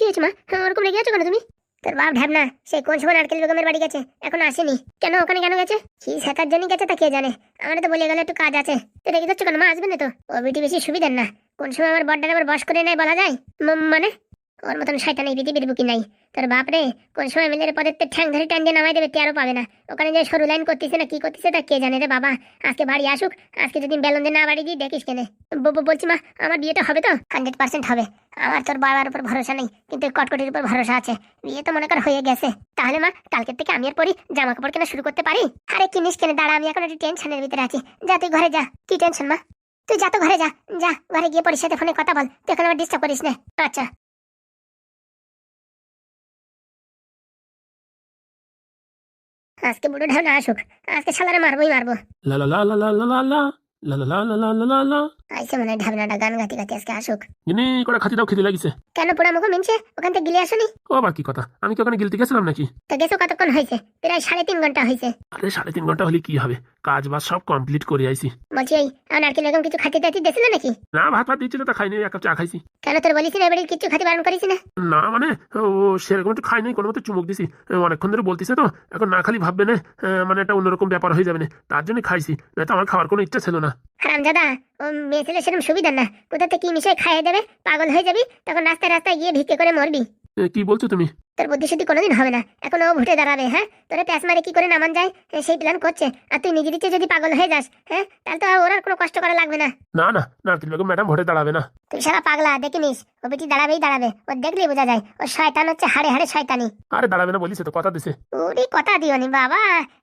কি হয়েছে মা? হ্যাঁ, ওরকম রেগে আছো কেন তুমি? তোর বাপ ঢাবনা সে কোন সময় নারকেল বেগমের বাড়ি গেছে এখন আসেনি। কেন ওখানে কেন গেছে? কি শেখার জন্য গেছে তা কে জানে? আমার তো বলে গেলে একটু কাজ আছে। তো রেগে যাচ্ছ কেন মা? আসবে না তো। ও বেশি সুবিধার না। কোন সময় আমার বড্ডার আবার বস করে নেয় বলা যায়? মানে? ওর মতন শয়তান এই পৃথিবীর বুকি নাই। তোর বাপ রে, কোন সময় মিলের পদের তে ঠ্যাং ধরে টান দিয়ে নামাই দেবে টেরও পাবে না। ওখানে যে সরু লাইন করতেছে না, কি করতেছে তা কে জানে রে বাবা? আজকে বাড়ি আসুক, আজকে যদি বেলন দিয়ে না বাড়ি দিই, দেখিস কেনে। বলছি মা, আমার বিয়েটা হবে তো? হান্ড্রেড পার্সেন্ট হবে। আমার তোর বাবার উপর ভরসা নেই, কিন্তু কটকটির উপর ভরসা আছে। বিয়ে তো মনে কর হয়ে গেছে। তাহলে মা, কালকের থেকে আমি আর পরি জামা কাপড় কেনা শুরু করতে পারি? আরে কিনিস কেনে, দাঁড়া, আমি এখন একটু টেনশনের ভিতরে আছি। যা, তুই ঘরে যা। কি টেনশন মা? তুই যা তো ঘরে যা। যা, ঘরে গিয়ে সাথে ফোনে কথা বল। তুই এখন আবার ডিস্টার্ব করিস না। আচ্ছা। আজকে বুড়ো ঢাউনা আসুক আজকে শালারে মারবোই মারবো লা লা লা লা লা লা লা লা লা লা লা লা লা আইসে মনে হয় ঢাবনাটা গান গাতি গাতি আজকে আসুক। গিনি করে খাতি দাও খিদে লাগিছে। কেন পোড়া মুখো মিনছে? ওখান থেকে গিলে আসনি। ও আবার কি কথা? আমি কি ওখানে গিলতে গেছিলাম নাকি? তো গেছো কতক্ষণ হয়েছে? প্রায় সাড়ে তিন ঘণ্টা হয়েছে। আরে সাড়ে তিন ঘণ্টা হলে কি হবে? কাজ বাজ সব কমপ্লিট করে আইছি। বলছি এই আমার নারকেল বেগম কিছু খাতে টাতি দিয়েছিল নাকি? না ভাত ভাত দিচ্ছিল তা খাইনি এক কাপ চা খাইছি। কেন তোর বলিস না এবারে কিছু খাতে বারণ করিস না না মানে ও সেরকম একটু খাই নাই কোনো মতো চুমুক দিছি। অনেকক্ষণ ধরে বলতিছে তো এখন না খালি ভাববে না মানে একটা অন্যরকম ব্যাপার হয়ে যাবে না। তার জন্য খাইছি না তো আমার খাওয়ার কোনো ইচ্ছা ছিল না। হারাম দাদা ও মেয়ে ছেলে সেরকম সুবিধা না। কোথা থেকে কি মিশাই খাইয়ে দেবে? পাগল হয়ে যাবি তখন রাস্তায় রাস্তায় গিয়ে ভিক্ষে করে মরবি। কি বলছো তুমি? তোর বুদ্ধি শুদ্ধি কোনোদিন হবে না। এখন ও ভুটে দাঁড়াবে হ্যাঁ? তোরে প্যাস মারে কি করে নামান যায়? সেই প্ল্যান করছে। আর তুই নিজের ইচ্ছে যদি পাগল হয়ে যাস হ্যাঁ? তাহলে তো আর ওর আর কোনো কষ্ট করা লাগবে না। না না নারকেল বেগম ম্যাডাম ভোটে দাঁড়াবে না। তুই সারা পাগলা দেখে নিস ও বেটি দাঁড়াবেই দাঁড়াবে। ও দেখলেই বোঝা যায় ও শয়তান হচ্ছে হাড়ে হাড়ে শয়তানি। আরে দাঁড়াবে না বলিছে তো কথা দিছে। ওরে কথা দিওনি বাবা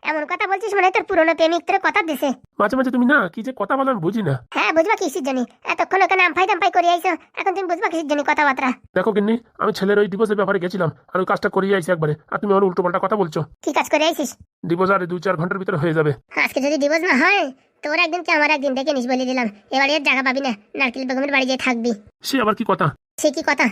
এমন কথা বলছিস মানে তোর পুরনো প্রেমিক তোর কথা দিছে। মাঝে মাঝে তুমি না কি যে কথা বলো আমি বুঝি না। হ্যাঁ বুঝবা কিসের জন্য? এতক্ষণ ওখানে আমফাই টামফাই করে আইছো এখন তুমি বুঝবা কিসের জন্য কথাবার্তা। দেখো কিন্নি আমি ছেলের ওই ডিভোর্সের ব্যাপারে গেছিলাম আর ওই কাজটা করিয়ে আইছি একবারে আর তুমি আমার উল্টো পাল্টা কথা বলছো। কি কাজ করে আইছিস। ডিভোর্স আর দুই চার ঘণ্টার ভিতরে হয়ে যাবে। আজকে যদি ডিভোর্স না হয় তোর একদিন কি আমার একদিন দেখে নিস বলে দিলাম। এবারে আর জায়গা পাবি না। নারকেল বেগমের বাড়ি যেয়ে থাকবি। সে আবার কি কথা? সে কি কথা?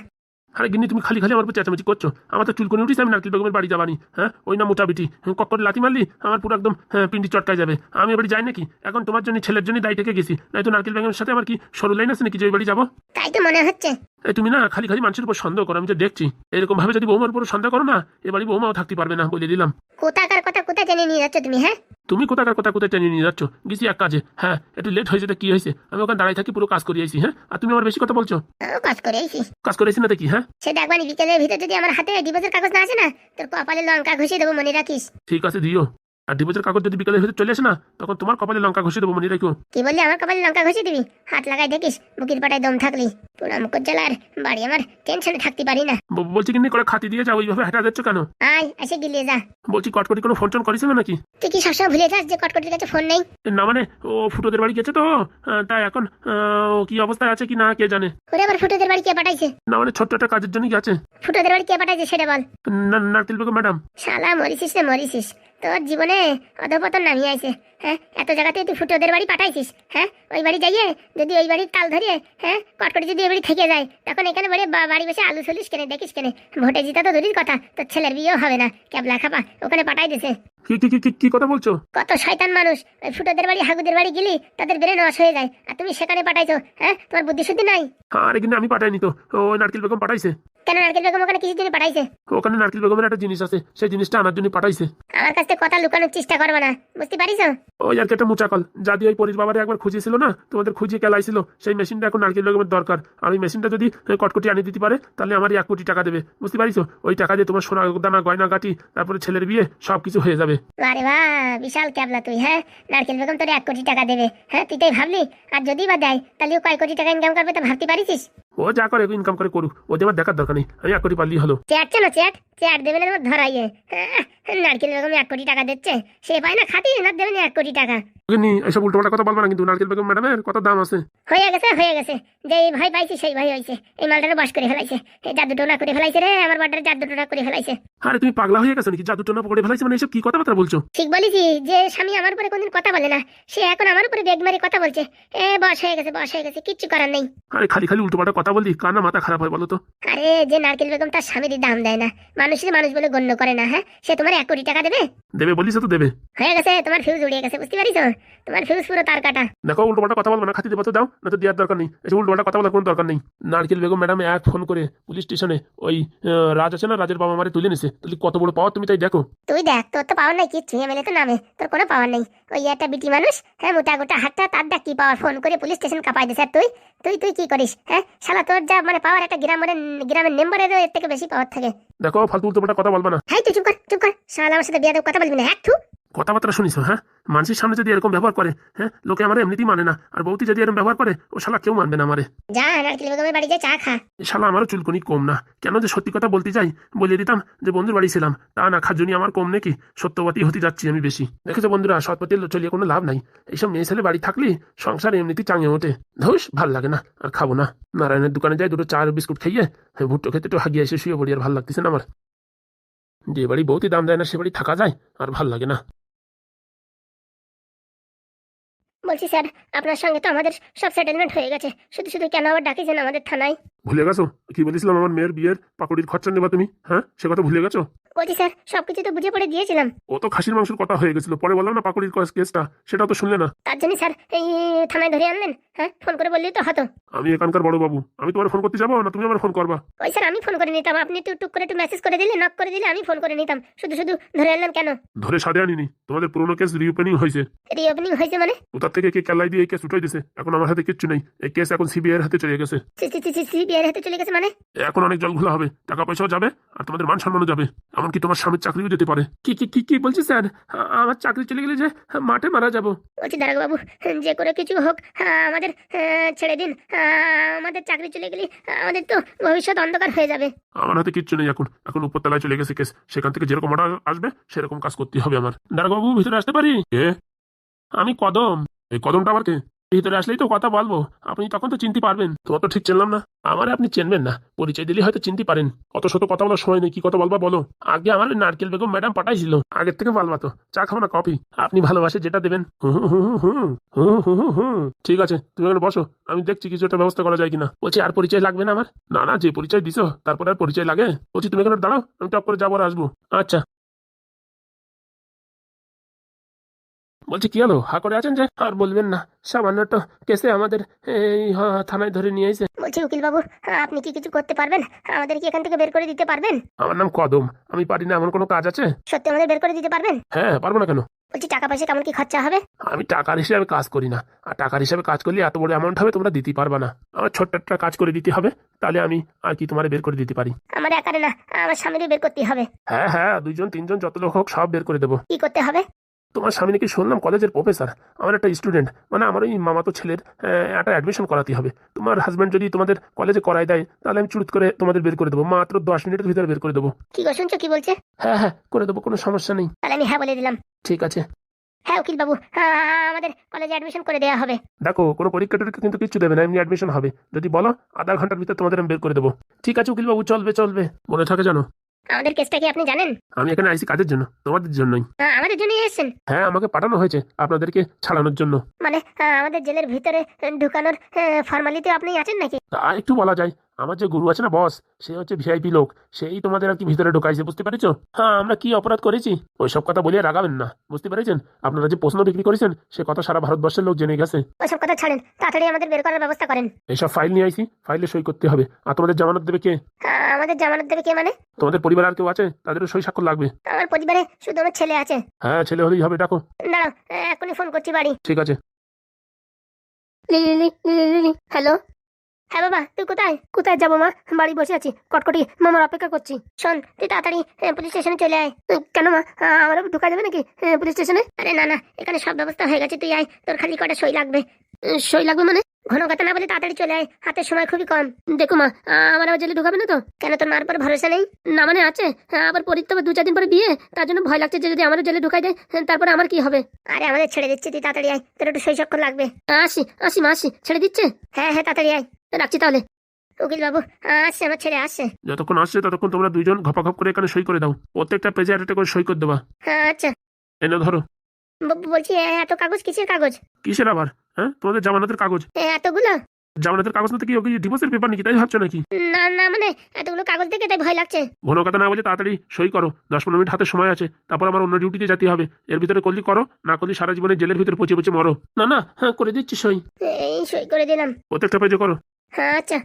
আরে গিন্নি তুমি খালি খালি আমার উপর চেঁচামেচি করছ। আমার তো চুলকনি উঠিস আমি নারকেল বেগমের বাড়ি যাবানি। হ্যাঁ? ওই না মোটা বিটি। কক্কর লাথি মারলি আমার পুরো একদম হ্যাঁ, পিন্ডি চটকায় যাবে। আমি এবারে যাই নাকি? এখন তোমার জন্য ছেলের জন্য দায়ী থেকে গেছি। নাই তো নারকেল বেগমের সাথে আমার কি সরু লাইন আছে নাকি যে ওই বাড়ি যাব? তাই তো মনে হচ্ছে। এই তুমি না খালি খালি মানুষের উপর সন্দেহ করো আমি যে দেখছি। এরকম ভাবে যদি বৌমার উপর সন্দেহ করো না এ বাড়ি বৌমাও থাকতে পারবে না বলে দিলাম। কোথাকার কথা কোথায় জেনে নিয়ে যাচ্ছ তুমি হ্যাঁ? তুমি কোথাকার কথা কোথায় টেনে নিয়ে যাচ্ছ? গেছি এক কাজে। হ্যাঁ একটু লেট হয়েছে তো কি হয়েছে? আমি ওখানে দাঁড়াই থাকি পুরো কাজ করে আইছি হ্যাঁ? আর তুমি আমার বেশি কথা বলছো? কাজ করে আইছি। কাজ করেছি না দেখি হ্যাঁ? সেটা একবার বিকেলের ভিতর যদি আমার হাতে ডিভোর্সের কাগজ না আসে না তোর কপালে লঙ্কা ঘষিয়ে দেবো মনে রাখিস। ঠিক আছে দিও। আর ডিভোর্সের কাগজ যদি বিকালের ভিতরে চলে আসে না তখন তোমার কপালে লঙ্কা ঘষে দেবো মনে রাখো। কি বললি? আমার কপালে লঙ্কা ঘষিয়ে দিবি? হাত লাগাই দেখিস বুকির পাটায় দম থাকলি। পুরা মুখ জ্বালার বাড়ি আমার টেনশনে থাকতে পারি না। ব- বলছি কিনে করে খাতি দিয়ে যাও ওইভাবে হেঁটা যাচ্ছ কেন? আয় এসে গিলিয়ে যা। বলছি কটকটি কোনো ফোন টোন করিস না নাকি? তুই কি সবসময় ভুলে যাস যে কটকটির কাছে ফোন নেই? না মানে ও ফুটোদের বাড়ি গেছে তো? আহ, তাই এখন আহ, ও কি অবস্থায় আছে কি না কে জানে? ওরে আবার ফুটোদের বাড়ি কে পাঠাইছে? না মানে ছোট্ট একটা কাজের জন্য গেছে। ফুটোদের বাড়ি কে পাঠাইছে সেটা বল। না- নারকেল বেগম ম্যাডাম। শালা মরিছিস রে মরিছিস তোর জীবনে অধপতন নামিয়ে আইছে হ্যাঁ? এত জায়গাতে তুই ফুটোদের বাড়ি পাঠাইছিস হ্যাঁ? ওই বাড়ি যাইয়ে যদি ওই বাড়ির তাল ধরিয়ে হ্যাঁ? কটকটি যদি ওই বাড়ি থেকে যায় তখন এখানে বাড়ি বাড়ি বসে আলু চলিস কেনে দেখিস কেনে। ভোটে জিতা তো দূরের কথা তোর ছেলের বিয়েও হবে না ক্যাবলা খাপা ওখানে পাঠাই দিছে। কি কি কি- কি কি কথা বলছো? কত শয়তান মানুষ ওই ফুটোদের বাড়ি হাগুদের বাড়ি গেলি তাদের ব্রেন ওয়াশ হয়ে যায় আর তুমি সেখানে পাঠাইছো হ্যাঁ? তোমার বুদ্ধি শুদ্ধি নাই? আরে কিন্তু আমি পাঠাইনি তো ওই নারকেল বেগম পাঠাইছে। কেন নারকেল বেগম ওখানে কিছু জন্য পাঠাইছে? ওখানে নারকেল বেগমের একটা জিনিস আছে সেই জিনিসটা আনার জন্য পাঠাইছে। আমার কাছ থেকে কথা লুকানোর চেষ্টা করব না বুঝতে পারিস? ওই আর কি একটা মুচাকল যা দিয়ে ওই পরির বাবারে একবার খুঁজেছিল না? তোমাদের খুঁজিয়ে কেলাইছিল। সেই মেশিনটা এখন নারকেল বেগমের দরকার। আর ওই মেশিনটা যদি কটকটি আনিয়ে দিতে পারে তাহলে আমার এক কোটি টাকা দেবে। বুঝতে পারিস? ওই টাকা দিয়ে তোমার সোনা দানা গয়না গাটি তারপরে ছেলের বিয়ে সব কিছু হয়ে যাবে। আরে বাহ বিশাল ক্যাবলা তুই হ্যাঁ? নারকেল বেগম তোর এক কোটি টাকা দেবে হ্যাঁ? তুই তাই ভাবলি? আর যদি বা দেয় তাহলে ও কয় কোটি টাকা ইনকাম করবে তা ভাবতে পারিস? ও যা করে ইনকাম করে করুক। ওদের আমার দেখার দরকার নেই। আমি এক কোটি পারলেই হলো। চ্যাট চলো চেয়ার চেয়ার দেবে না তোমার ধরাইয়ে। হ্যাঁ, নারকেল বেগম এক কোটি টাকা দিচ্ছে। সে পায় না খাতি না দেবে না এক কোটি টাকা। কথা বলব না কিন্তু নারকেল বেগম ম্যাডামের কত দাম আছে। হয়ে গেছে হয়ে গেছে। যে এই ভয় পাইছি সেই হয়েছে এই মালটারে বস করে ফেলাইছে। এই জাদু টোনা করে ফেলাইছে রে আমার বাটারে জাদু টোনা করে ফেলাইছে। আরে তুমি পাগলা হয়ে গেছো নাকি? জাদু টোনা ফেলাইছে মানে এইসব কি কথাবার্তা বলছো? ঠিক বলেছি যে স্বামী আমার উপরে কোনদিন কথা বলে না। সে এখন আমার উপরে বেগ মারি কথা বলছে। এ বস হয়ে গেছে বস হয়ে গেছে কিচ্ছু করার নেই। আরে খালি খালি উল্টো কথা কথা বললি কার না মাথা খারাপ হয় বলো তো? আরে যে নারকেল বেগম তার স্বামীর দাম দেয় না। মানুষের মানুষ বলে গণ্য করে না হ্যাঁ? সে তোমার এক কোটি টাকা দেবে? দেবে বলিস তো দেবে। হয়ে গেছে তোমার ফিউজ উড়িয়ে গেছে বুঝতে পারিস তোমার ফিউজ পুরো তার কাটা। দেখো উল্টো পাল্টা কথা বলব না খাতি দেবো তো দাও না তো দেওয়ার দরকার নেই। এসব উল্টো পাল্টা কথা বলার কোনো দরকার নেই। নারকেল বেগম ম্যাডাম এক ফোন করে পুলিশ স্টেশনে ওই রাজ আছে না রাজের বাবা মারে তুলে নিছে। তুই কত বড় পাওয়ার তুমি তাই দেখো। তুই দেখ তোর তো পাওয়ার নাই কিচ্ছু। এমএলএ তো নামে তোর কোনো পাওয়ার নেই। ওই একটা বিটি মানুষ হ্যাঁ মোটা গোটা হাতটা তার ডাক কি পাওয়ার ফোন করে পুলিশ স্টেশন কাপাই দিছে। তুই তুই তুই কি করিস হ্যাঁ? শালা তোর যা মানে পাওয়ার একটা গ্রামের গ্রামের মেম্বারেরও এর থেকে বেশি পাওয়ার থাকে। দেখো ফালতু উল্টো কথা বলব না। হ্যাঁ তুই চুপ কর চুপ কর। শালা আমার সাথে বিয়াদব কথা বলবি না হ্যাঁ থু। কথাবার্তা শুনিস হ্যাঁ? মানুষের সামনে যদি এরকম ব্যবহার করে হ্যাঁ? লোকে আমার এমনিতেই মানে না। আর বৌতি যদি এরকম ব্যবহার করে ও শালা কেউ মানবে না আমারে। যা নারকেল বেগমের বাড়ি চা খা। শালা আমারও চুলকুনি কম না। কেন যে সত্যি কথা বলতে যাই বলে দিতাম যে বন্ধুর বাড়ি ছিলাম। তা না খাজুনি আমার কম নাকি? সত্যবতী হতে যাচ্ছি আমি বেশি। দেখেছ বন্ধুরা সৎপতি চলিয়ে কোনো লাভ নাই। এইসব মেয়ে ছেলে বাড়ি থাকলে সংসার এমনিতেই চাঙে ওঠে। ধুস ভালো লাগে না আর খাব না। নারায়ণের দোকানে যাই দুটো চা বিস্কুট খাইয়ে হ্যাঁ, ভুট্টো খেতে একটু হাগিয়ে এসে শুয়ে পড়ি আর ভালো লাগতেছে না আমার। যে বাড়ি বৌতি দাম দেয় না সে বাড়ি থাকা যায় আর ভালো লাগে না। বলছি স্যার, আপনার সঙ্গে তো আমাদের সব সেটেলমেন্ট হয়ে গেছে। শুধু শুধু কেন আবার ডাকিছেন আমাদের থানায়? ভুলে গেছো? কি বলেছিলাম আমার মেয়ের বিয়ের পাকুড়ির খরচা নেবা তুমি? হ্যাঁ? সে কথা ভুলে গেছো? বলছি স্যার সবকিছু তো বুঝে পড়ে দিয়েছিলাম ও তো খাসির মাংসের কথা হয়ে গেছিল। পরে বললাম না পাকুড়ির কেসটা? সেটা তো শুনলে না। তার জন্য স্যার এই থানায় ধরে আনলেন? হ্যাঁ? ফোন করে বললেই তো হতো। আমি এখানকার বড় বাবু। আমি তোমার ফোন করতে যাব না? তুমি আমার ফোন করবা। ওই স্যার আমি ফোন করে নিতাম। আপনি একটু টুক করে একটু মেসেজ করে দিলে নক করে দিলে আমি ফোন করে নিতাম। শুধু শুধু ধরে আনলেন কেন? ধরে সাদে আনিনি। তোমাদের পুরোনো কেস রিওপেনিং হয়েছে। রিওপেনিং হয়েছে মানে? কোথার থেকে কে কেলাই দিয়ে এই কেস উঠাই দিছে? এখন আমার হাতে কিচ্ছু নেই। এই কেস এখন সিবিআই এর হাতে চলে গেছে। সিবিআই হাতে চলে গেছে মানে? এখন অনেক জল ঘোলা হবে টাকা পয়সাও যাবে আর তোমাদের মান সম্মানও যাবে। এমনকি তোমার স্বামীর চাকরিও যেতে পারে। কি কি কি কি বলছি স্যার? আমার চাকরি চলে গেলে যে মাঠে মারা যাব। বলছি দারোগা বাবু যে করে কিছু হোক আমাদের ছেড়ে দিন। আমাদের চাকরি চলে গেলে আমাদের তো ভবিষ্যৎ অন্ধকার হয়ে যাবে। আমার হাতে কিচ্ছু নেই এখন। এখন উপরতলায় চলে গেছে কেস। সেখান থেকে যেরকম অর্ডার আসবে সেরকম কাজ করতে হবে আমার। দারোগাবু ভিতরে আসতে পারি? আমি কদম। এই কদমটা আমার কে? ভিতরে আসলেই তো কথা বলব। আপনি তখন তো চিনতে পারবেন। তোমার তো ঠিক চিনলাম না। আমার আপনি চিনবেন না। পরিচয় দিলে হয়তো চিনতে পারেন। অত শত কথা বলার সময় নেই, কি কথা বলবা বলো? আগে আমার নারকেল বেগম ম্যাডাম পাঠাইছিল। আগের থেকে বলবা তো। চা খাব না, কফি? আপনি ভালোবাসে যেটা দেবেন। ঠিক আছে, তুমি এখন বসো। আমি দেখছি কিছু একটা ব্যবস্থা করা যায় কিনা। বলছি, আর পরিচয় লাগবে না আমার? না না, যে পরিচয় দিছো, তারপরে আর পরিচয় লাগে? বলছি, তুমি এখানে দাঁড়াও, আমি টপ করে যাব আর আসব। আচ্ছা। বলছি কি হলো? হা করে আছেন যে? আর বলবেন না। সামান্য একটা কেসে আমাদের এই থানায় ধরে নিয়ে এসে বলছি উকিল বাবু আপনি কি কিছু করতে পারবেন? আমাদের কি এখান থেকে বের করে দিতে পারবেন? আমার নাম কদম। আমি পারি না এমন কোনো কাজ আছে? সত্যি আমাদের বের করে দিতে পারবেন? হ্যাঁ পারব না কেন? বলছি টাকা পয়সা কেমন কি খরচা হবে? আমি টাকার হিসাবে কাজ করি না। আর টাকার হিসাবে কাজ করলে এত বড় অ্যামাউন্ট হবে তোমরা দিতে পারবা না। আমার ছোট্ট একটা কাজ করে দিতে হবে তাহলে আমি আর কি তোমার বের করে দিতে পারি? আমার একারে না আমার স্বামীরই বের করতে হবে। হ্যাঁ হ্যাঁ দুইজন তিনজন যত লোক হোক সব বের করে দেবো। কি করতে হবে? তোমার স্বামী নাকি শুনলাম কলেজের প্রফেসর আমার একটা স্টুডেন্ট মানে আমার ওই মামাতো ছেলের একটা অ্যাডমিশন করাতে হবে। তোমার হাজব্যান্ড যদি তোমাদের কলেজে করাই দেয় তাহলে আমি চুরুত করে তোমাদের বের করে দেবো মাত্র দশ মিনিটের ভিতরে বের করে দেবো। কি গো শুনছো কি বলছে? হ্যাঁ হ্যাঁ করে দেবো কোনো সমস্যা নেই। তাহলে আমি হ্যাঁ বলে দিলাম। ঠিক আছে। হ্যাঁ উকিল বাবু আমাদের কলেজে অ্যাডমিশন করে দেওয়া হবে। দেখো কোনো পরীক্ষা টরীক্ষা কিন্তু কিছু দেবে না এমনি অ্যাডমিশন হবে। যদি বলো আধা ঘণ্টার ভিতরে তোমাদের আমি বের করে দেবো। ঠিক আছে উকিল বাবু চলবে চলবে। মনে থাকে জানো আমাদের কেসটা কি আপনি জানেন? আমি এখানে আইসি কাজের জন্য? তোমাদের জন্যই। হ্যাঁ আমাদের জন্যই এসেছেন। হ্যাঁ আমাকে পাঠানো হয়েছে আপনাদেরকে ছাড়ানোর জন্য। মানে আমাদের জেলের ভিতরে ঢুকানোর ফর্মালিটি আপনি আছেন নাকি? তা একটু বলা যায় আমার যে গুরু আছে না বস সে হচ্ছে ভিআইপি লোক সেই তোমাদের আর কি ভিতরে ঢোকাইছে বুঝতে পেরেছ হ্যাঁ আমরা কি অপরাধ করেছি ওইসব কথা বলে রাগাবেন না বুঝতে পেরেছেন আপনারা যে প্রশ্ন বিক্রি করেছেন সে কথা সারা ভারতবর্ষের লোক জেনে গেছে ওইসব কথা ছাড়েন তাড়াতাড়ি আমাদের বের করার ব্যবস্থা করেন এইসব ফাইল নিয়ে আইছি ফাইলে সই করতে হবে আর তোমাদের জামানত দেবে কে আমাদের জামানত দেবে কে মানে তোমাদের পরিবার আর কেউ আছে তাদেরও সই স্বাক্ষর লাগবে আমার পরিবারে শুধু আমার ছেলে আছে হ্যাঁ ছেলে হলেই হবে ডাকো দাঁড়াও এখনই ফোন করছি বাড়ি ঠিক আছে হ্যালো হ্যাঁ বাবা, তুই কোথায়? কোথায় যাব মা? বাড়ি বসে আছি, কটকটি মামার অপেক্ষা করছি। শোন, তুই তাড়াতাড়ি পুলিশ স্টেশনে চলে আয়। কেন মা? আমার আমারও ঢুকা যাবে নাকি পুলিশ স্টেশনে? আরে না না, এখানে সব ব্যবস্থা হয়ে গেছে, তুই আয়, তোর খালি কটা সই লাগবে। সই লাগবে মানে? ঘন কথা না বলে তাড়াতাড়ি চলে আয়। হাতের সময় খুবই কম। দেখো মা আমার আবার জেলে ঢুকাবে না তো? কেন তোর মার পর ভরসা নেই? না মানে আছে। হ্যাঁ, আবার পরীর তবে দু চার দিন পরে বিয়ে। তার জন্য ভয় লাগছে যে যদি আমারও জেলে ঢুকাই দেয় হ্যাঁ, তারপরে আমার কি হবে? আরে আমাদের ছেড়ে দিচ্ছে তুই তাড়াতাড়ি আয়। তোর একটু স্বাক্ষর লাগবে। আসি আসি মা আসি। ছেড়ে দিচ্ছে? হ্যাঁ হ্যাঁ তাড়াতাড়ি আয়। রাখছি তাহলে। উকিল বাবু আসছে আমার ছেলে আসছে যতক্ষণ আসছে ততক্ষণ তোমরা দুইজন ঘপাঘপ করে এখানে সই করে দাও। প্রত্যেকটা পেজে একটা করে সই করে দেবা। হ্যাঁ আচ্ছা। এনে ধরো। বলছি এত কাগজ কিসের কাগজ? কিসের আবার? হ্যাঁ তোমাদের জামানতের কাগজ। এতগুলো? জামানতের কাগজ না কি ওকে ডিভোর্সের পেপার নাকি তাই ভাবছ নাকি? না না মানে এতগুলো কাগজ দেখে তাই ভয় লাগছে। ঘন কথা না বলে তাড়াতাড়ি সই করো। দশ পনেরো মিনিট হাতে সময় আছে তারপর আমার অন্য ডিউটিতে যেতে হবে। এর ভিতরে করলি করো না করলি সারা জীবনে জেলের ভিতরে পচে পচে মরো। না না হ্যাঁ করে দিচ্ছি সই। এই সই করে দিলাম। প্রত্যেকটা পেজে করো। হ্যাঁ আচ্ছা।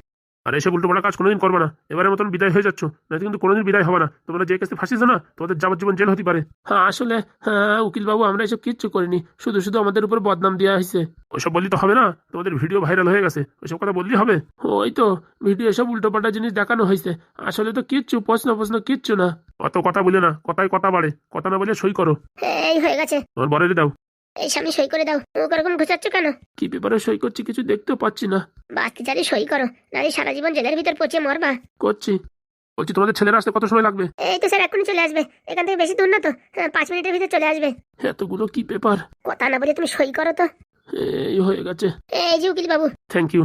আর এসব উল্টো কাজ কোনোদিন করবে না। এবারের মতন বিদায় হয়ে যাচ্ছ না কিন্তু কোনোদিন বিদায় হবে না। তোমরা যে কেসে ফাঁসিছো না তোমাদের যাবজ্জীবন জেল হতে পারে। হ্যাঁ আসলে হ্যাঁ উকিল বাবু আমরা এসব কিচ্ছু করিনি। শুধু শুধু আমাদের উপর বদনাম দেওয়া হয়েছে। ওইসব বললি তো হবে না? তোমাদের ভিডিও ভাইরাল হয়ে গেছে। ওইসব কথা বললি হবে? ওই তো ভিডিও সব উল্টোপাল্টা জিনিস দেখানো হয়েছে। আসলে তো কিচ্ছু প্রশ্ন প্রশ্ন কিচ্ছু না। অত কথা বলে না কথায় কথা বাড়ে। কথা না বলে সই করো। এই হয়ে গেছে। তোমার বরের দাও। এই স্বামী সই করে দাও। ও ওরকম ঘুচাচ্ছ কেন? কি পেপারে সই করছি কিছু দেখতেও পাচ্ছি না। বাস্তি চারি সই করো নারী সারা জীবন জেলের ভিতর পচে মরবা। করছি। বলছি তোমাদের ছেলেরা আসতে কত সময় লাগবে? এই তো স্যার এখনই চলে আসবে। এখান থেকে বেশি দূর না তো। হ্যাঁ, পাঁচ মিনিটের ভিতর চলে আসবে। এতগুলো কি পেপার কথা না বলে তুমি সই করো তো। এই হয়ে গেছে। এই যে উকিল বাবু থ্যাংক ইউ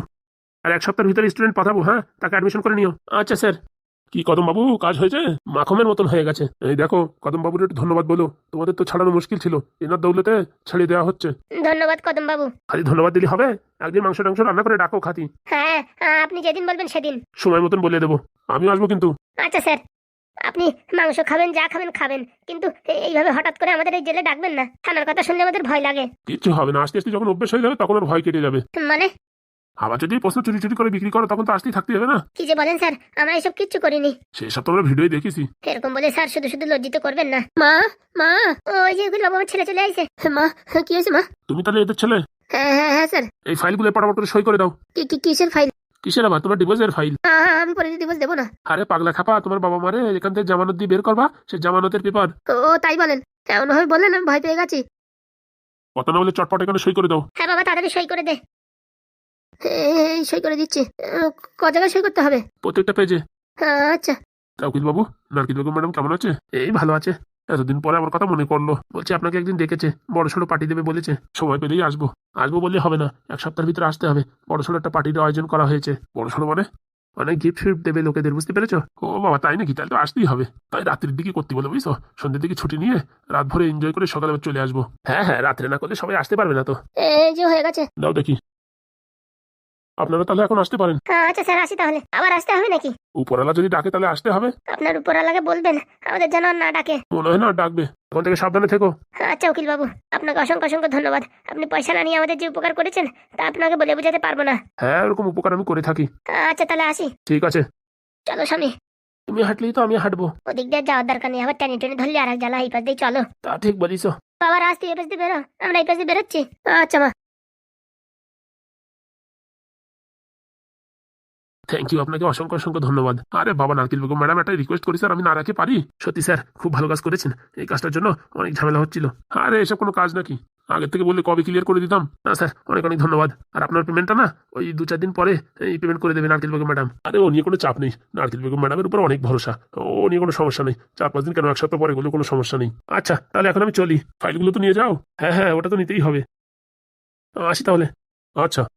আর এক সপ্তাহের ভিতরে স্টুডেন্ট পাঠাবো হ্যাঁ? তাকে অ্যাডমিশন করে নিও। আচ্ছা স্যার কি কদম বাবু কাজ হয়েছে? মাখমের মতন হয়ে গেছে। এই দেখো কদম বাবুর একটু ধন্যবাদ বলো। তোমাদের তো ছাড়ানো মুশকিল ছিল। এনার দৌলতে ছাড়িয়ে দেওয়া হচ্ছে। ধন্যবাদ কদম বাবু খালি ধন্যবাদ দিলে হবে? একদিন মাংস টাংস রান্না করে ডাকো খাতি হ্যাঁ আপনি যেদিন বলবেন সেদিন। সময় মতন বলে দেবো। আমিও আসব কিন্তু। আচ্ছা স্যার। আপনি মাংস খাবেন যা খাবেন খাবেন। কিন্তু এইভাবে হঠাৎ করে আমাদের এই জেলে ডাকবেন না? থানার কথা শুনলে আমাদের ভয় লাগে। কিচ্ছু হবে না। আস্তে আস্তে যখন অভ্যেস হয়ে যাবে তখন আর ভয় কেটে যাবে। মানে? আবার যদি প্রশ্ন চুরি চুরি করে বিক্রি করো তখন তো আসতেই থাকতে হবে না। কি যে বলেন স্যার আমরা এসব কিচ্ছু করিনি। সেসব তো আমরা ভিডিও দেখেছি। এরকম বলে স্যার শুধু শুধু লজ্জিত করবেন না। মা মা ওই যে উকিল বাবু ছেলে চলে আইছে। মা কি হয়েছে মা? তুমি তাহলে এদের ছেলে? হ্যাঁ হ্যাঁ হ্যাঁ স্যার। এই ফাইলগুলো পটাপট করে সই করে দাও। কি কি কিসের ফাইল? কিসের আবার? তোমার ডিভোর্সের ফাইল। আমি পরে দিবস দেবো না। আরে পাগলা খাপা তোমার বাবা মারে এখান থেকে জামানত দিয়ে বের করবা সে জামানতের পেপার। ও তাই বলেন। এমন ভাবে বলেন আমি ভয় পেয়ে গেছি। কথা না বলে চটপট এখানে সই করে দাও। হ্যাঁ বাবা তাড়াতাড়ি সই করে দে। এই সই করে দিচ্ছি। ক জায়গায় সই করতে হবে? প্রত্যেকটা পেজে হ্যাঁ, আচ্ছা। কাউকিল বাবু নারকিল বেগম ম্যাডাম কেমন আছে? এই ভালো আছে। এতদিন পরে আমার কথা মনে করল বলছে আপনাকে একদিন ডেকেছে বড় সড়ো পার্টি দেবে বলেছে। সময় পেলেই আসব। আসব বললে হবে না। এক সপ্তাহের ভিতরে আসতে হবে। বড় সড়ো একটা পার্টির আয়োজন করা হয়েছে। বড় সড়ো মানে? অনেক গিফট ফিফট দেবে লোকেদের বুঝতে পেরেছ? ও বাবা তাই নাকি? তাহলে তো আসতেই হবে। তাই রাত্রির দিকে করতে বলে বুঝছ? সন্ধ্যের দিকে ছুটি নিয়ে রাত ভরে এনজয় করে সকালে চলে আসব। হ্যাঁ হ্যাঁ রাত্রে না করলে সবাই আসতে পারবে না তো। এই যে হয়ে গেছে। দাও দেখি। আপনারা তাহলে এখন আসতে পারেন। হ্যাঁ, আচ্ছা স্যার আসি তাহলে। আবার আসতে হবে নাকি? উপরওয়ালা যদি ডাকে তাহলে আসতে হবে। আপনার উপরালাকে বলবেন আমাদের যেন না ডাকে। মনে হয় না ডাকবে। এখন থেকে সাবধানে থেকো। আচ্ছা উকিল বাবু আপনাকে অসংখ্য অসংখ্য ধন্যবাদ। আপনি পয়সা না নিয়ে আমাদের যে উপকার করেছেন তা আপনাকে বলে বোঝাতে পারব না। হ্যাঁ এরকম উপকার আমি করে থাকি। আচ্ছা তাহলে আসি। ঠিক আছে। চলো স্বামী। তুমি হাঁটলেই তো আমি হাঁটবো। ওদিক দিয়ে যাওয়ার দরকার নেই আবার টেনে টেনে ধরলে আর এক জ্বালা এই পাশ দিয়ে চলো। তা ঠিক বলিস। বাবা রাস্তা এই পাশ দিয়ে বেরো আমরা এই পাশ দিয়ে বেরোচ্ছি। আচ্ছা মা। থ্যাংক ইউ আপনাকে অসংখ্য অসংখ্য ধন্যবাদ। আরে বাবা, নারকিল বেগম ম্যাডাম একটা রিকোয়েস্ট করি স্যার আমি না রাখতে পারি? সত্যি স্যার খুব ভালো কাজ করেছেন। এই কাজটার জন্য অনেক ঝামেলা হচ্ছিল। আরে, এসব কোনো কাজ নাকি? আগের থেকে বললে কবে ক্লিয়ার করে দিতাম। না স্যার অনেক অনেক ধন্যবাদ। আর আপনার পেমেন্টটা না, ওই দু চার দিন পরে, এই পেমেন্ট করে দেবে নারকেল বেগম ম্যাডাম আরে, ও নিয়ে কোনো চাপ নেই। নারকেল বেগম ম্যাডামের উপর অনেক ভরসা। ও নিয়ে কোনো সমস্যা নেই। চার পাঁচ দিন কেন, এক সপ্তাহ পরে গেলেও কোনো সমস্যা নেই। আচ্ছা তাহলে এখন আমি চলি। ফাইলগুলো তো নিয়ে যাও। হ্যাঁ হ্যাঁ ওটা তো নিতেই হবে। আসি তাহলে। আচ্ছা।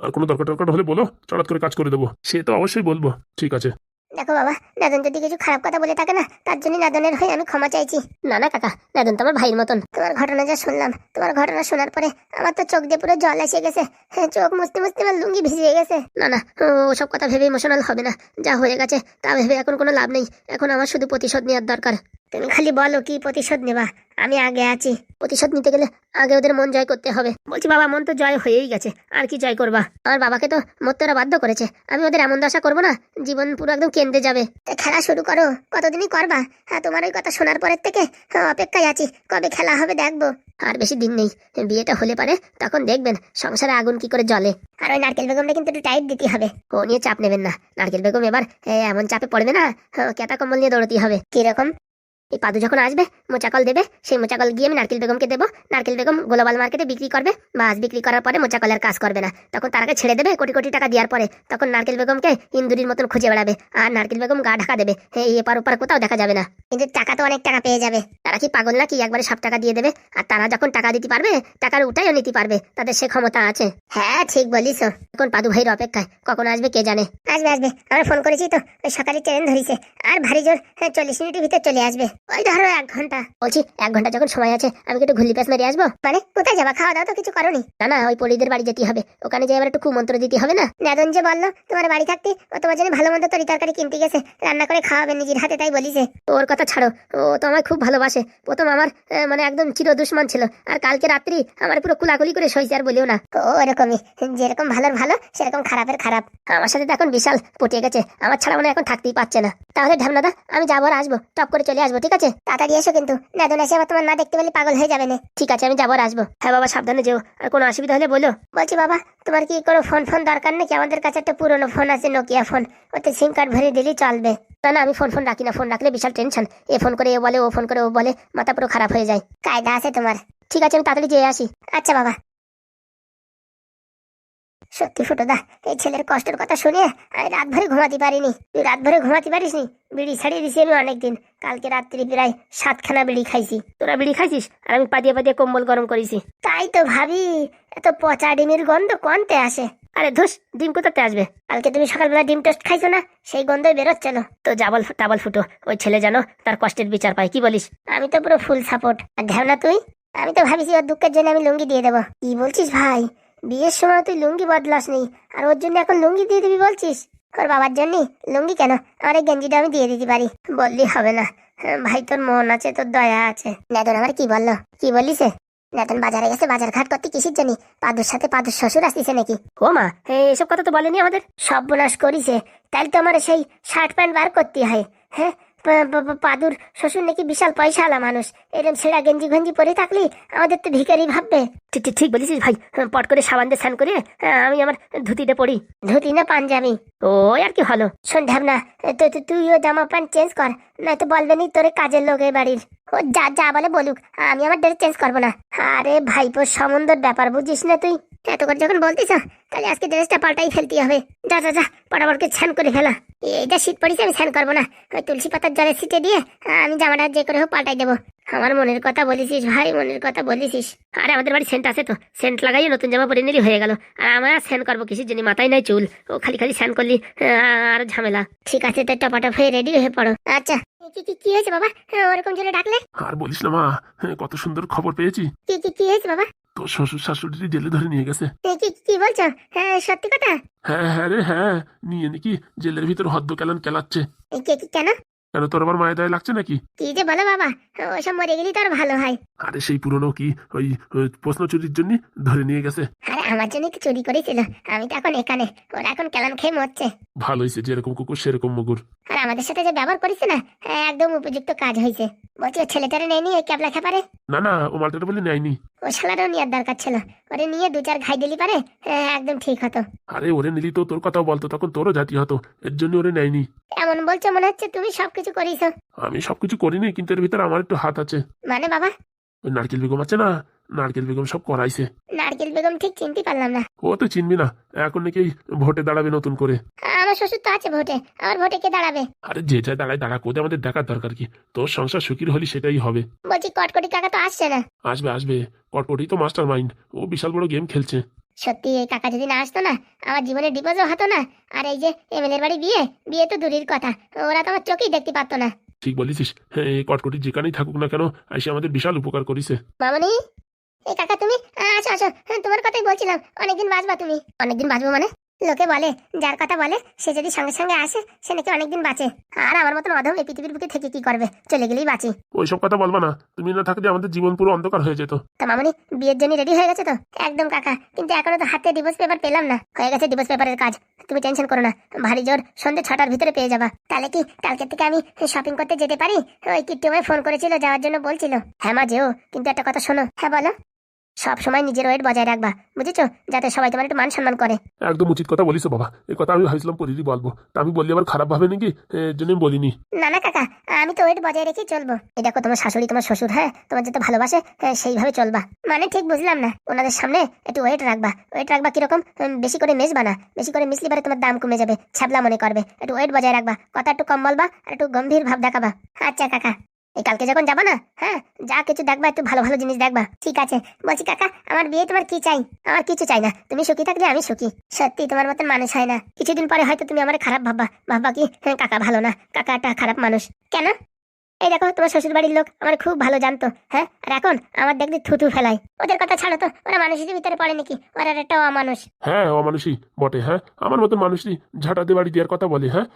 আর কোনো দরকার টরকার হলে বলো চড়াত করে কাজ করে দেবো। সে তো অবশ্যই বলব। ঠিক আছে। দেখো বাবা নাদন যদি কিছু খারাপ কথা বলে থাকে না তার জন্য নাদনের হয়ে আমি ক্ষমা চাইছি। না না কাকা নাদন তোমার ভাইয়ের মতন। তোমার ঘটনা যা শুনলাম তোমার ঘটনা শোনার পরে আমার তো চোখ দিয়ে পুরো জল এসে গেছে। হ্যাঁ, চোখ মুছতে মুছতে আমার লুঙ্গি ভিজে গেছে। না না ও সব কথা ভেবে ইমোশনাল হবে না। যা হয়ে গেছে তা ভেবে এখন কোনো লাভ নেই। এখন আমার শুধু প্রতিশোধ নেওয়ার দরকার। তুমি খালি বলো কি প্রতিশোধ নেবা? আমি আগে আছি। প্রতিশোধ নিতে গেলে আগে ওদের মন জয় করতে হবে। বলছি বাবা মন তো জয় হয়েই গেছে। আর কি জয় করবা? আমার বাবাকে তো মরতে ওরা বাধ্য করেছে। আমি ওদের এমন দশা করব না জীবন পুরো একদম কেন্দ্রে যাবে। খেলা শুরু করো। কতদিনই করবা? হ্যাঁ তোমার ওই কথা শোনার পরের থেকে হ্যাঁ, অপেক্ষায় আছি। কবে খেলা হবে দেখব। আর বেশি দিন নেই। বিয়েটা হলে পারে তখন দেখবেন সংসারে আগুন কি করে জ্বলে। আর ওই নারকেল বেগমটা কিন্তু একটু টাইট দিতে হবে। ও নিয়ে চাপ নেবেন না। নারকেল বেগম এবার এমন চাপে পড়বে না হ্যাঁ, কেতা কম্বল নিয়ে দৌড়তে হবে। কীরকম? এই পাদু যখন আসবে মোচাকল দেবে, সেই মোচাকল গিয়ে আমি নারকেল বেগমকে দেবো। নারকেল বেগম গ্লোবাল মার্কেটে বিক্রি করবে, মাছ বিক্রি করার পরে মোচাকলের কাজ করবে না। তখন তারাকে ছেড়ে দেবে কোটি কোটি টাকা দেওয়ার পরে। তখন নারকেল বেগমকে ইন্দুরির মতন খুঁজে বেড়াবে আর নারকেল বেগম গা ঢাকা দেবে। এই এপার ওপার কোথাও দেখা যাবে না। কিন্তু টাকা তো অনেক টাকা পেয়ে যাবে। তারা কি পাগল না কি একবারে সব টাকা দিয়ে দেবে? আর তারা যখন টাকা দিতে পারবে, টাকার উঠাইও নিতে পারবে। তাদের সে ক্ষমতা আছে। হ্যাঁ ঠিক বলিস। এখন পাদু ভাইয়ের অপেক্ষায়। কখন আসবে কে জানে? আসবে আসবে। আমরা ফোন করেছি তো। সকালে ট্রেন ধরিছে। আর ভারী জোর হ্যাঁ চল্লিশ মিনিটের ভিতর চলে আসবে। ওই ধরো এক ঘণ্টা। বলছি, এক ঘণ্টা যখন সময় আছে, আমি একটু ঘুলি প্যাস আসব? মানে কোথায় যাবা? খাওয়া দাওয়া তো কিছু করনি। না না, ওই পরিদের বাড়ি যেতে হবে। ওখানে একটু দিতে হবে না? যে বলল, তোমার বাড়ি থাকতে, ও তোমার জন্য ভালো মন্দ তরি তরকারি কিনতে গেছে। রান্না করে খাওয়াবে নিজের হাতে, তাই বলিছে। ওর কথা ছাড়ো, ও তো খুব ভালোবাসে। প্রথম আমার মানে একদম চির দুশ্মন ছিল। আর কালকে রাত্রি আমার পুরো কুলাকুলি করে সইছে, আর বলিও না। ও এরকমই যেরকম ভালোর ভালো, সেরকম খারাপের খারাপ। আমার সাথে তো এখন বিশাল পটিয়ে গেছে। আমার ছাড়া মনে এখন থাকতেই পারছে না। তাহলে ঢ্যামনাদা আমি যাব আর আসব। টপ করে চলে আসব, ঠিক আছে তাড়াতাড়ি এসো কিন্তু। নেদন এসে আবার তোমার না দেখতে পেলে পাগল হয়ে যাবে না। ঠিক আছে আমি যাব আর আসব। হ্যাঁ বাবা সাবধানে যেও। আর কোনো অসুবিধা হলে বলো। বলছি বাবা তোমার কি কোনো ফোন ফোন দরকার নাকি? আমাদের কাছে একটা পুরনো ফোন আছে নোকিয়া ফোন ওতে সিম কার্ড ভরে দিলেই চলবে। না না আমি ফোন ফোন রাখি না। ফোন রাখলে বিশাল টেনশন এ ফোন করে এ বলে ও ফোন করে ও বলে মাথা পুরো খারাপ হয়ে যায়। কায়দা আছে তোমার। ঠিক আছে আমি তাড়াতাড়ি যেয়ে আসি। আচ্ছা বাবা। সত্যি ফুটোদা এই ছেলের কষ্টের কথা শুনে আমি রাত ভরে ঘুমাতে পারিনি। তুই রাত ভরে ঘুমাতে পারিস নি? বিড়ি ছাড়িয়ে দিছি আমি অনেকদিন। কালকে রাত্রি প্রায় সাতখানা বিড়ি খাইছি। তোরা বিড়ি খাইছিস? আর আমি পাদিয়ে পাদিয়ে কম্বল গরম করেছি। তাই তো ভাবি, এত পচা ডিমের গন্ধ কনতে আসে? আরে ধুস, ডিম কোথাতে আসবে? কালকে তুমি সকালবেলা ডিম টোস্ট খাইছো না? সেই গন্ধই বেরোচ্ছিল তো জাবল টাবল ফুটো, ওই ছেলে যেন তার কষ্টের বিচার পায়, কি বলিস? আমি তো পুরো ফুল সাপোর্ট। আর ঢেউনা তুই? আমি তো ভাবিছি ওর দুঃখের জন্য আমি লুঙ্গি দিয়ে দেবো। কি বলছিস ভাই? বিয়ের সময় তুই লুঙ্গি বদলাস নি আর ওর জন্য এখন লুঙ্গি দিয়ে দিবি বলছিস? ওর বাবার জন্য? লুঙ্গি কেন? আমার এই গেঞ্জিটা আমি দিয়ে দিতে পারি। বললি হবে না। হ্যাঁ, ভাই তোর মন আছে তোর দয়া আছে। নেতন আমার কি বলল? কি বললিস নেতন বাজারে গেছে বাজার ঘাট করতে কিসের জন্য? পাদুর সাথে পাদুর শ্বশুর আসতেছে নাকি? ও মা এসব কথা তো বলেনি আমাদের? সব সর্বনাশ করিছে। তাহলে তো আমার সেই শার্ট প্যান্ট বার করতে হয়। হ্যাঁ পাদুর শ্বশুর নাকি বিশাল পয়সাওয়ালা মানুষ। এরকম ছেঁড়া গেঞ্জি গঞ্জি পরে থাকলে আমাদের তো ভিখারি ভাববে। ঠিক বলেছিস ভাই। হ্যাঁ, পট করে সাবান দিয়ে স্নান করে হ্যাঁ, আমি আমার ধুতিতে পড়ি। ধুতি না পাঞ্জাবি। ও আর কি হলো শোন ঢাবনা তো তো তুইও জামা প্যান্ট চেঞ্জ কর নয়তো বলবে নি তোরে কাজের লোক এই বাড়ির। ও যা যা বলে বলুক আমি আমার ড্রেস চেঞ্জ করব না। আরে ভাইপোর সম্বন্ধের ব্যাপার বুঝিস না তুই। এত করে যখন বলতিস তাহলে আজকে ড্রেসটা পাল্টাই ফেলতে হবে। যা যা যা পড়াবড়কে স্নান করে ফেলা। এইটা শীত পড়েছে আমি স্নান করব না। ওই তুলসী পাতার জলে ছিটে দিয়ে আমি জামাটা যে করে হোক পাল্টাই দেবো। আমার মনের কথা বলেছিস ভাই মনের কথা বলেছিস। আরে আমাদের বাড়ি সেন্ট আছে তো সেন্ট লাগাই নতুন জামা পরে নিলি হয়ে গেল। আর আমার আর স্যান করব কিসের জন্য? মাথায় নাই চুল। ও খালি খালি স্যান করলি আর ঝামেলা। ঠিক আছে তো টপাটপ হয়ে রেডি হয়ে পড়ো। আচ্ছা কি কি কি হয়েছে বাবা? হ্যাঁ, ওরকম জোরে ডাকলে? আর বলিস না মা হ্যাঁ, কত সুন্দর খবর পেয়েছি। কি কি কি হয়েছে বাবা? তোর শ্বশুর শাশুড়ি জেলে ধরে নিয়ে গেছে। কি কি বলছো? হ্যাঁ সত্যি কথা? হ্যাঁ হ্যাঁ রে হ্যাঁ। নিয়ে নাকি জেলের ভিতর হদ্দ কেলান কেলাচ্ছে। কেন? কেন তোর আবার মায়া দয়া লাগছে নাকি? কি যে বলো বাবা ওসব মরে গেলেই তো আর ভালো হয়। আরে সেই পুরনো কি ওই প্রশ্ন চুরির জন্য ধরে নিয়ে গেছে। আরে আমার জন্য কি চুরি করেছিল? আমি তো এখন এখানে ওরা এখন কেলান খেয়ে মরছে। ভালো হয়েছে যেরকম কুকুর সেরকম মুগুর। আর আমাদের সাথে যে ব্যবহার করেছে না একদম উপযুক্ত কাজ হয়েছে। বলছি ও ছেলেটারে নেয়নি ওই ক্যাবলা খেপারে? না না ও মালটাটা বলে নেয়নি। ও শালারও নেওয়ার দরকার ছিল। ওরে নিয়ে দু চার ঘাই দিলি পারে একদম ঠিক হতো। আরে ওরে নিলি তো তোর কথাও বলতো তখন তোরও জাতি হতো। এর জন্য ওরে নেয়নি। এমন বলছো মনে হচ্ছে তুমি সবকিছু করিস আমি সবকিছু করিনি কিন্তু এর ভিতরে আমার একটু হাত আছে। মানে বাবা? ওই নারকেল বেগম আছে না? নারকেল বেগম সব করাইছে। নারকেল বেগম ঠিক চিনতে পারলাম না। ও তো চিনবি না এখন নাকি ভোটে দাঁড়াবে নতুন করে। আমার শ্বশুর তো আছে ভোটে আমার ভোটে কে দাঁড়াবে? আরে যে যায় দাঁড়ায় দাঁড়া কোথায় আমাদের দেখার দরকার কি? তোর সংসার সুখীর হলি সেটাই হবে। বলছি কটকটি কাকা তো আসছে না। আসবে আসবে। কটকটি তো মাস্টার মাইন্ড ও বিশাল বড় গেম খেলছে। সত্যি এই কাকা যদি না আসতো না আমার জীবনে ডিপোজও হতো না। আর এই যে এমএলএর বাড়ি বিয়ে বিয়ে তো দূরের কথা। ওরা তো আমার চোখেই দেখতে পারতো না। ঠিক বলেছিস। হ্যাঁ এই কটকটি যেখানেই থাকুক না কেন আইসি আমাদের বিশাল উপকার করিছে। মামনি? এই কাকা তুমি আসো আসো। হ্যাঁ, তোমার কথাই বলছিলাম। অনেকদিন বাঁচবা তুমি। অনেকদিন বাঁচবো মানে? লোকে বলে যার কথা বলে সে যদি সঙ্গে সঙ্গে আসে সে নাকি অনেকদিন বাঁচে। আর আমার মতন অধম এই পৃথিবীর বুকে থেকে কি করবে? চলে গেলেই বাঁচি। ওইসব কথা বলবা না। তুমি না থাকলে আমাদের জীবন পুরো অন্ধকার হয়ে যেত। তা মামনি বিয়ের জন্য রেডি হয়ে গেছে তো? একদম কাকা কিন্তু এখনও তো হাতে ডিভোর্স পেপার পেলাম না। হয়ে গেছে ডিভোর্স পেপারের কাজ। তুমি টেনশন করো না। ভারী জোর সন্ধ্যে ছটার ভিতরে পেয়ে যাবা। তাহলে কি কালকে থেকে আমি শপিং করতে যেতে পারি? ওই কিট্টু ফোন করেছিল যাওয়ার জন্য বলছিল। হ্যাঁ মা যেও। কিন্তু একটা কথা শোনো। হ্যাঁ বলো। সব সময় নিজের ওয়েট বজায় রাখবা বুঝেছ? যাতে সবাই তোমার একটু মান সম্মান করে। একদম উচিত কথা বলিস বাবা। এই কথা আমি ভাবছিলাম পরিদি বলব। তা আমি বললি আবার খারাপ ভাবে নাকি? এর জন্য আমি বলিনি। না না কাকা আমি তো ওয়েট বজায় রেখেই চলবো। এই দেখো তোমার শাশুড়ি তোমার শ্বশুর হ্যাঁ? তোমার যেতে ভালোবাসে হ্যাঁ, সেইভাবে চলবা। মানে ঠিক বুঝলাম না। ওনাদের সামনে একটু ওয়েট রাখবা। ওয়েট রাখবা কীরকম? উম, বেশি করে মেশবা না। বেশি করে মিশলি পারে তোমার দাম কমে যাবে। ছাবলা মনে করবে। একটু ওয়েট বজায় রাখবা। কথা একটু কম বলবা আর একটু গম্ভীর ভাব দেখাবা। আচ্ছা কাকা। এই কালকে যখন যাব না হ্যাঁ যা কিছু দেখবা একটু ভালো ভালো জিনিস দেখবা। ঠিক আছে। বলছি কাকা আমার বিয়ে তোমার কি চাই? আমার কিছু চাই না। তুমি সুখী থাকলে আমি সুখী। সত্যি তোমার মতন মানুষ হয় না। কিছুদিন পরে হয়তো তুমি আমার খারাপ ভাববা। ভাববা কি হ্যাঁ, কাকা ভালো না। কাকা একটা খারাপ মানুষ। কেন? এই দেখো তোমার শ্বশুর বাড়ির লোক আমার খুব ভালো জানতো হ্যাঁ? আর এখন আমার দেখলি থুতু ফেলায়। ওদের কথা ছাড়ো তো ওরা মানুষের ভিতরে পড়ে নাকি? ওরা একটা অমানুষ। হ্যাঁ অমানুষই বটে হ্যাঁ? আমার মতন মানুষই ঝাঁটাতে বাড়ি দেওয়ার কথা বলে হ্যাঁ?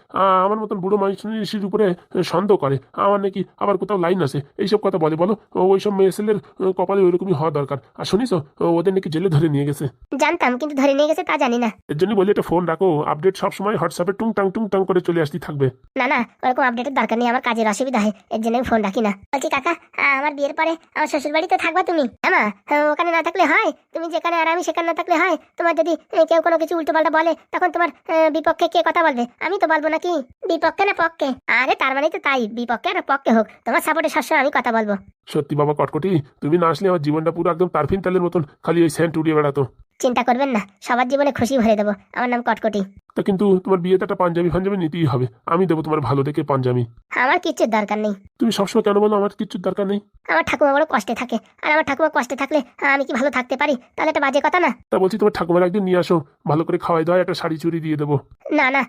আমার মতন বুড়ো মানুষের উপরে সন্দেহ করে। আমার নাকি আবার কোথাও লাইন আছে এইসব কথা বলে বলো? ওই সব মেয়ে ছেলের কপালে ওইরকমই হওয়া দরকার। আর শুনিস ওদের নাকি জেলে ধরে নিয়ে গেছে। জানতাম কিন্তু ধরে নিয়ে গেছে তা জানি না। এর জন্য বলি একটা ফোন রাখো। আপডেট সবসময় হোয়াটসঅ্যাপে টুং টাং টুং টাং করে চলে আসতেই থাকবে। না না ওরকম আপডেটের দরকার নেই আমার কাজের অসুবিধা হয়। এর জন্য আমি ফোন রাখি না। বলছি কাকা আমার বিয়ের পরে আমার শ্বশুর বাড়িতে থাকবা তুমি। হ্যাঁ ওখানে না থাকলে হয়। তুমি যেখানে আর আমি সেখানে না থাকলে হয়। তোমার যদি কেউ কোনো কিছু উল্টোপাল্টা বলে তখন তোমার বিপক্ষে কে কথা বলবে? আমি তো বলব নাকি? বিপক্ষে না পক্ষে? আরে তার মানে তো তাই। বিপক্ষে আর পক্ষে হোক। তোমার সাপোর্টে সবসময় আমি কথা বলব। সত্যি বাবা কটকটি তুমি না আসলে আমার জীবনটা পুরো একদম তারফিন তেলের মতন খালি ওই স্যান্ট উড়িয়ে বেড়াতো। চিন্তা করবেন না সবার জীবনে খুশি ভরে দেবো। আমার নাম কটকটি। তা কিন্তু তোমার বিয়েতে একটা পাঞ্জাবি ফাঞ্জাবি নিতেই হবে। আমি দেবো তোমার ভালো দেখে পাঞ্জাবি। আমার কিচ্ছুর দরকার নেই। তুমি সবসময় কেন বলো আমার কিচ্ছুর দরকার নেই? আমার ঠাকুমা বড় কষ্টে থাকে। আর আমার ঠাকুমা কষ্টে থাকলে আমি কি ভালো থাকতে পারি? তাহলে একটা বাজে কথা না? তা বলছি তোমার ঠাকুমার একদিন নিয়ে আসো। ভালো করে খাওয়াই দাওয়া একটা শাড়ি চুরি দিয়ে দেবো। না না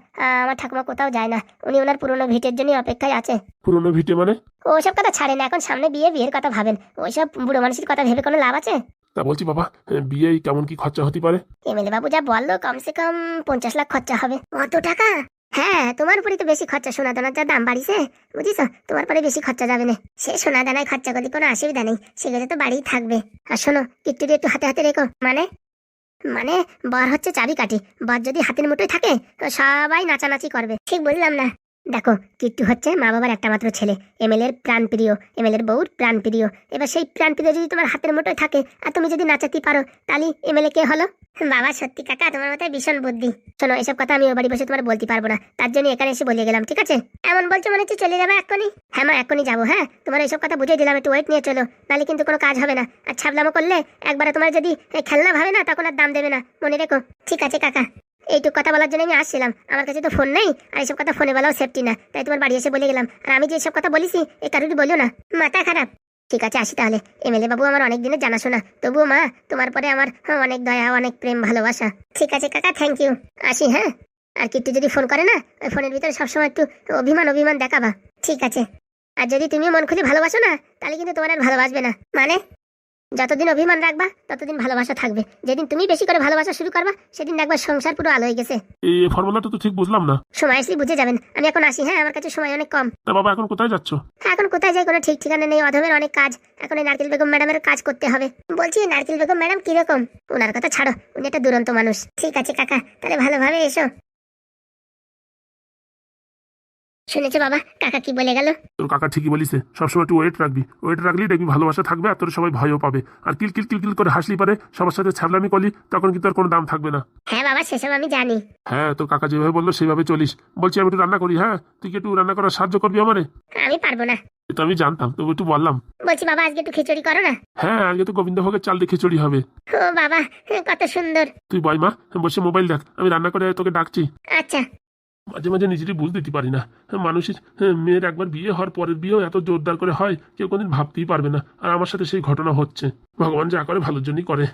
আমার ঠাকুমা কোথাও যায় না। উনি ওনার পুরনো ভিটের জন্য অপেক্ষায় আছে। পুরোনো ভিটে মানে? ওসব কথা ছাড়েন এখন সামনে বিয়ে বিয়ের কথা ভাবেন। ওইসব বুড়ো মানুষের কথা ভেবে কোনো লাভ আছে? তা বলছি, বাবা, বিয়ে কেমন কি খরচা হতে পারে? এমএলএ বাবু যা বলল, কমসে কম পঞ্চাশ লাখ খরচা হবে। অত টাকা? হ্যাঁ তোমার উপরে তো বেশি খরচা সোনা দানার যা দাম বাড়িছে, বুঝিস? তোমার পরে বেশি খরচা যাবে না। সে সোনা দানায় খরচা করলে কোনো অসুবিধা নেই, সেগুলো তো বাড়িই থাকবে। আর শোনো কিট্টু একটু হাতে হাতে রেখো। মানে? মানে বর হচ্ছে চাবি কাঠি বর যদি হাতের মুঠোয় থাকে, তো সবাই নাচানাচি করবে। ঠিক বললাম না। দেখো কিট্টু হচ্ছে মা বাবার একটা মাত্র ছেলে এমএলএর প্রাণ প্রিয় এমএলএর বউর প্রাণ প্রিয় এবার সেই প্রাণ প্রিয় যদি তোমার হাতের মুঠোয় থাকে আর তুমি যদি নাচাতে পারো, তাহলে এমএলএ কে হলো? বাবা, সত্যি কাকা, তোমার মাথায় ভীষণ বুদ্ধি। শোনো, এসব কথা আমি ও বাড়ি বসে তোমার বলতে পারব না। তার জন্য এখানে এসে বলে গেলাম, ঠিক আছে? এমন বলছো মনে হচ্ছে চলে যাবে এখনই হ্যাঁ মা, এক্ষুনি যাব হ্যাঁ? তোমার এইসব কথা বুঝিয়ে দিলাম, একটু ওয়েট নিয়ে চলো। নাহলে কিন্তু কোনো কাজ হবে না। আর ছাবলামো করলে একবারে তোমার যদি খেলনা ভাবে না, তখন আর দাম দেবে না। মনে রেখো। ঠিক আছে কাকা। এইটুকু কথা বলার জন্য আমি আসছিলাম। আমার কাছে তো ফোন নেই, আর এইসব কথা ফোনে বলাও সেফটি না। তাই তোমার বাড়ি এসে বলে গেলাম। আর আমি যে সব কথা বলিছি, এ কারোরই বলিও না। মাথা খারাপ। ঠিক আছে, আসি তাহলে। এমএলএ বাবু আমার অনেক দিনের জানাশোনা। তবুও মা, তোমার পরে আমার অনেক দয়া, অনেক প্রেম, ভালোবাসা। ঠিক আছে কাকা থ্যাংক ইউ আসি হ্যাঁ? আর কিট্টু যদি ফোন করে না, ওই ফোনের ভিতরে সবসময় একটু অভিমান অভিমান দেখাবা। ঠিক আছে। আর যদি তুমিও মন খুলে ভালোবাসো না, তাহলে কিন্তু তোমার আর ভালোবাসবে না। মানে? যতদিন অভিমান রাখবা ততদিন ভালোবাসা থাকবে। যেদিন তুমি বেশি করে ভালোবাসা শুরু করবা সেদিন একবার সংসার পুরো আলো হয়ে গেছে। এই ফর্মুলাটা তো ঠিক বুঝলাম না। সময় আসলে বুঝে যাবেন। আমি এখন আসি হ্যাঁ? আমার কাছে সময় অনেক কম। তা বাবা এখন কোথায় যাচ্ছ? হ্যাঁ, এখন কোথায় যাই কোনো ঠিক ঠিকানা নেই। অধমের অনেক কাজ। এখন এই নারকেল বেগম ম্যাডামের কাজ করতে হবে। বলছি নারকেল বেগম ম্যাডাম কীরকম? ওনার কথা ছাড়ো উনি একটা দুরন্ত মানুষ। ঠিক আছে কাকা। তাহলে ভালোভাবে এসো। শুনেছো বাবা কাকা কি বলে গেল? তোর কাকা ঠিকই বলিছে সবসময় একটু ওয়েট রাখবি। ওয়েট রাখলি দেখবি ভালোবাসা থাকবে আর তোর সবাই ভয়ও পাবে। আর কিল কিল কিল কিল করে হাসলি পারে সবার সাথে ছাবলামি করলি তখন কিন্তু আর কোনো দাম থাকবে না। হ্যাঁ বাবা সেসব আমি জানি। হ্যাঁ তোর কাকা যেভাবে বলল সেভাবে চলিস। বলছি আমি একটু রান্না করি হ্যাঁ? তুই কি একটু রান্না করার সাহায্য করবি আমারে? আমি পারব না। এটা আমি জানতাম তবু একটু বললাম। বলছি বাবা আজকে একটু খিচুড়ি করো না? হ্যাঁ আজকে তো গোবিন্দভোগের চাল দিয়ে খিচুড়ি হবে। ও বাবা কত সুন্দর। তুই বয় মা বসে মোবাইল দেখ আমি রান্না করে তোকে ডাকছি। আচ্ছা। মাঝে মাঝে নিজেরই বুঝ দিতে পারি না। মানুষের হ্যাঁ, মেয়ের একবার বিয়ে হওয়ার পরের বিয়েও এত জোরদার করে হয় কেউ কোনদিন ভাবতেই পারবে না। আর আমার সাথে সেই ঘটনা হচ্ছে। ভগবান যা করে ভালোর জন্যই করে।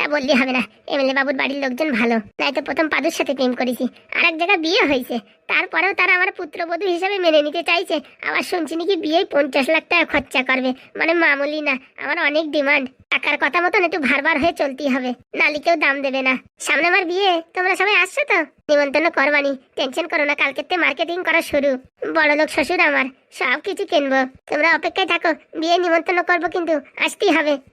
তা বললে হবে না। এমএলএ বাবুর বাড়ির লোকজন ভালো। তাই তো প্রথম পাদুর সাথে প্রেম করেছি। আর এক জায়গায় বিয়ে হয়েছে। তারপরেও তারা আমার পুত্রবধূ হিসেবে মেনে নিতে চাইছে। আবার শুনছি নাকি বিয়ে পঞ্চাশ লাখ টাকা খরচা করবে। মানে মামুলি না, আমার অনেক ডিমান্ড। টাকার কথা মতন একটু ভারবার হয়ে চলতেই হবে। নালি কেউ দাম দেবে না। সামনে আমার বিয়ে, তোমরা সবাই আসছো তো? নিমন্ত্রণ করবানি। টেনশন করো না কালকেতে মার্কেটিং করা শুরু। বড় লোক শ্বশুর আমার সব কিছু কিনবো। তোমরা অপেক্ষায় থাকো বিয়ে নিমন্ত্রণ করব কিন্তু, আসতেই হবে।